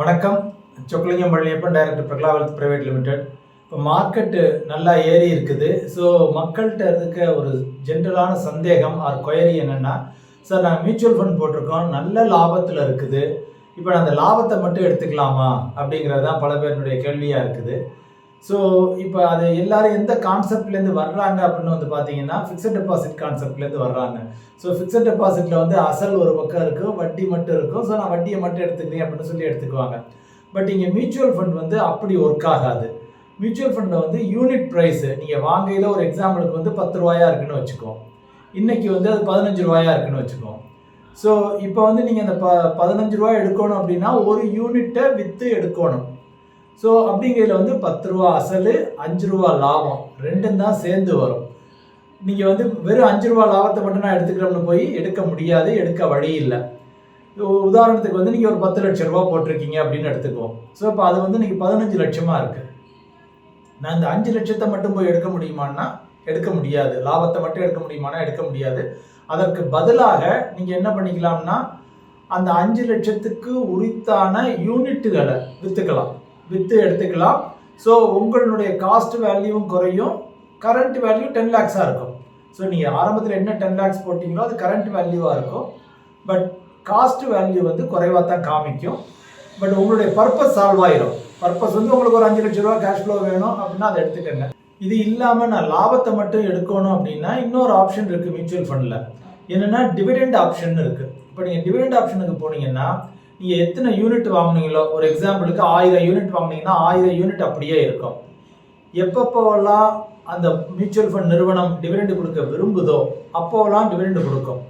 வணக்கம். Chockalingam Palaniappan director Prakala wealth private limited இப்போ market நல்லா ஏறி இருக்குது. ஸோ மக்கள்கிட்ட இருக்க ஒரு ஜென்ரலான சந்தேகம் ஆர் கொயரி என்னென்னா சார் நாங்கள் மியூச்சுவல் ஃபண்ட் போட்டிருக்கோம். நல்ல லாபத்தில் இருக்குது. இப்போ நான் அந்த லாபத்தை மட்டும் எடுத்துக்கலாமா? அப்படிங்கிறது தான் பல பேருடைய கேள்வியாக இருக்குது. ஸோ இப்போ அது எல்லாரும் எந்த கான்செப்ட்லேருந்து வர்றாங்க அப்படின்னு வந்து பார்த்தீங்கன்னா ஃபிக்ஸட் டெபாசிட் கான்செப்ட்லேருந்து வர்றாங்க. ஸோ ஃபிக்ஸட் டெபாசிட்டில் வந்து அசல் ஒரு பக்கம் இருக்கும் வட்டி மட்டும் இருக்கும். ஸோ நான் வட்டியை மட்டும் எடுத்துக்கிறேன் அப்படின்னு சொல்லி எடுத்துக்குவாங்க. பட் இங்கே மியூச்சுவல் ஃபண்ட் வந்து அப்படி ஒர்க் ஆகாது. மியூச்சுவல் ஃபண்டில் வந்து யூனிட் ப்ரைஸு நீங்கள் வாங்கையில் ஒரு எக்ஸாம்பிளுக்கு வந்து பத்து ரூபாயா இருக்குன்னு வச்சுக்கோ. இன்றைக்கி வந்து அது பதினஞ்சு ரூபாயா இருக்குன்னு வச்சுக்கோம் ஸோ இப்போ வந்து நீங்கள் அந்த ப பதினஞ்சு ரூபாய் எடுக்கணும் அப்படின்னா ஒரு யூனிட்டை விற்று எடுக்கணும். ஸோ அப்படிங்கிறதுல வந்து பத்து ரூபா அசல் அஞ்சு ரூபா லாபம். ரெண்டும் தான் சேர்ந்து வரும். நீங்கள் வந்து வெறும் அஞ்சு ரூபா லாபத்தை மட்டும் நான் எடுத்துக்கிறோம்னு போய் எடுக்க முடியாது எடுக்க வழி இல்லை. உதாரணத்துக்கு வந்து நீங்கள் ஒரு பத்து லட்ச ரூபா போட்டிருக்கீங்க அப்படின்னு எடுத்துக்குவோம். ஸோ இப்போ அது வந்து நீங்கள் பதினஞ்சு லட்சமாக இருக்குது நான் இந்த அஞ்சு லட்சத்தை மட்டும் போய் எடுக்க முடியுமான்னா எடுக்க முடியாது. லாபத்தை மட்டும் எடுக்க முடியுமானா எடுக்க முடியாது. அதற்கு பதிலாக நீங்கள் என்ன பண்ணிக்கலாம்னா அந்த அஞ்சு லட்சத்துக்கு உரித்தான யூனிட்டுகளை விற்றுக்கலாம் விற்று எடுத்துக்கலாம். ஸோ உங்களுடைய காஸ்ட் வேல்யூவும் குறையும். கரண்ட் வேல்யூ டென் லேக்ஸாக இருக்கும். ஸோ நீங்கள் ஆரம்பத்தில் என்ன டென் லேக்ஸ் போட்டிங்களோ அது கரண்ட் வேல்யூவாக இருக்கும். பட் காஸ்ட் வேல்யூ வந்து குறைவாக தான் காமிக்கும். பட் உங்களுடைய பர்பஸ் சால்வ் ஆயிரும். பர்பஸ் வந்து உங்களுக்கு ஒரு அஞ்சு லட்ச ரூபா கேஷ் ஃப்ளோ வேணும் அப்படின்னா அதை எடுத்துக்கங்க. இது இல்லாமல் நான் லாபத்தை மட்டும் எடுக்கணும் அப்படின்னா இன்னொரு ஆப்ஷன் இருக்குது மியூச்சுவல் ஃபண்டில் என்னென்னா டிவிடெண்ட் ஆப்ஷன் இருக்குது இப்போ நீங்கள் டிவிடெண்ட் ஆப்ஷனுக்கு போனீங்கன்னா நீங்கள் எத்தனை யூனிட் வாங்குனீங்களோ ஒரு எக்ஸாம்பிளுக்கு ஆயிரம் யூனிட் வாங்குனீங்கன்னா ஆயிரம் யூனிட் அப்படியே இருக்கும். எப்பப்போவெல்லாம் அந்த மியூச்சுவல் ஃபண்ட் நிறுவனம் டிவிடெண்ட் கொடுக்க விரும்புதோ அப்போவெல்லாம் டிவிடெண்ட் கொடுக்கும்.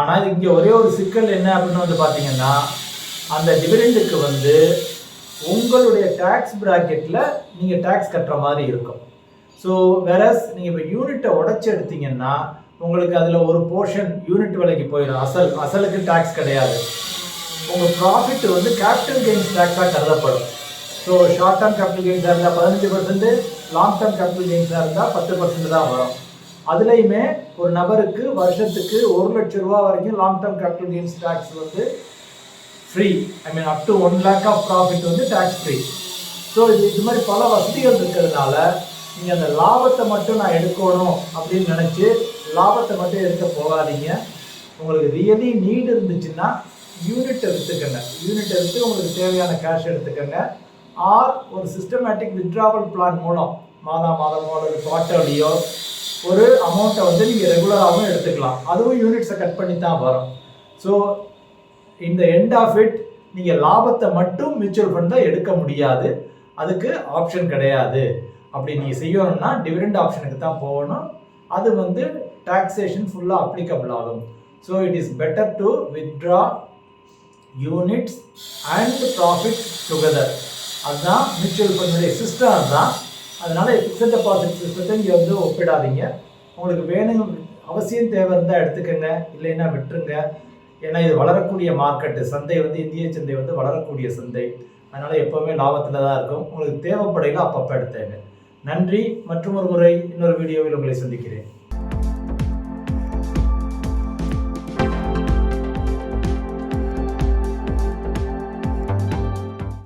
ஆனால் இங்கே ஒரே ஒரு சிக்கல் என்ன அப்படின்னு வந்து பார்த்தீங்கன்னா அந்த டிவிடெண்டுக்கு வந்து உங்களுடைய டேக்ஸ் ப்ராக்கெட்டில் நீங்கள் டேக்ஸ் கட்டுற மாதிரி இருக்கும். ஸோ வெரஸ் நீங்கள் இப்போ யூனிட்டை உடச்சி எடுத்தீங்கன்னா உங்களுக்கு அதில் ஒரு போர்ஷன் யூனிட் விலைக்கு போயிடும். அசல் அசலுக்கு டேக்ஸ் கிடையாது. உங்கள் ப்ராஃபிட் வந்து கேபிட்டல் கெயின்ஸ் டேக்ஸாக கருதப்படும். ஸோ ஷார்ட் டேர்ம் கேபிட்டல் கெயின்ஸாக இருந்தால் பதினஞ்சு பர்சன்ட் லாங் டேர்ம் கேபிட்டல் கெயின்ஸாக இருந்தால் பத்து பர்சன்ட் தான் வரும். அதுலேயுமே ஒரு நபருக்கு வருஷத்துக்கு ஒரு லட்ச ரூபா வரைக்கும் long term capital gains tax வந்து free I mean up to one lakh of profit வந்து டேக்ஸ் ஃப்ரீ ஸோ இது இது மாதிரி பல வசதிகள் இருக்கிறதுனால நீங்கள் அந்த லாபத்தை மட்டும் நான் எடுக்கணும் அப்படின்னு நினச்சி லாபத்தை மட்டும் எடுக்க போகாதீங்க. உங்களுக்கு ரியலி நீடு இருந்துச்சுன்னா யூனிட் எடுத்துக்கங்க. யூனிட் எடுத்து உங்களுக்கு தேவையான கேஷ் எடுத்துக்கங்க. ஆர் ஒரு சிஸ்டமேட்டிக் வித்ட்ராவல் பிளான் மூலம் மாதா மாதமோ அல்லது குவார்ட்டர்லியோ ஒரு அமௌண்ட்டை வந்து நீங்கள் ரெகுலராகவும் எடுத்துக்கலாம். அதுவும் யூனிட்ஸை கட் பண்ணி தான் வரும். ஸோ இந்த எண்ட் ஆஃப் இட் நீங்கள் லாபத்தை மட்டும் மியூச்சுவல் ஃபண்டில் எடுக்க முடியாது. அதுக்கு ஆப்ஷன் கிடையாது. அப்படி நீங்கள் செய்யணும்னா டிவிடெண்ட் ஆப்ஷனுக்கு தான் போகணும். அது வந்து டாக்ஸேஷன் ஃபுல்லாக அப்ளிகபிள் ஆகும். So it is better to withdraw units and profit together அதுதான் மியூச்சுவல் ஃபண்டுடைய சிஸ்டம் அதுதான். அதனால் ஃபிக்ஸட் டெபாசிட் சிஸ்டத்தை இங்கே வந்து ஒப்பிடாதீங்க. உங்களுக்கு வேணும் அவசியம் தேவை இருந்தால் எடுத்துக்கங்க இல்லைன்னா விட்டுருங்க. ஏன்னா இது வளரக்கூடிய மார்க்கெட்டு சந்தை வந்து இந்திய சந்தை வந்து வளரக்கூடிய சந்தை. அதனால் எப்போவுமே லாபத்தில் தான் இருக்கும். உங்களுக்கு தேவைப்படையில அப்பப்போ எடுத்தேங்க நன்றி. மற்றும் ஒரு முறை இன்னொரு வீடியோவில் உங்களை சந்திக்கிறேன்.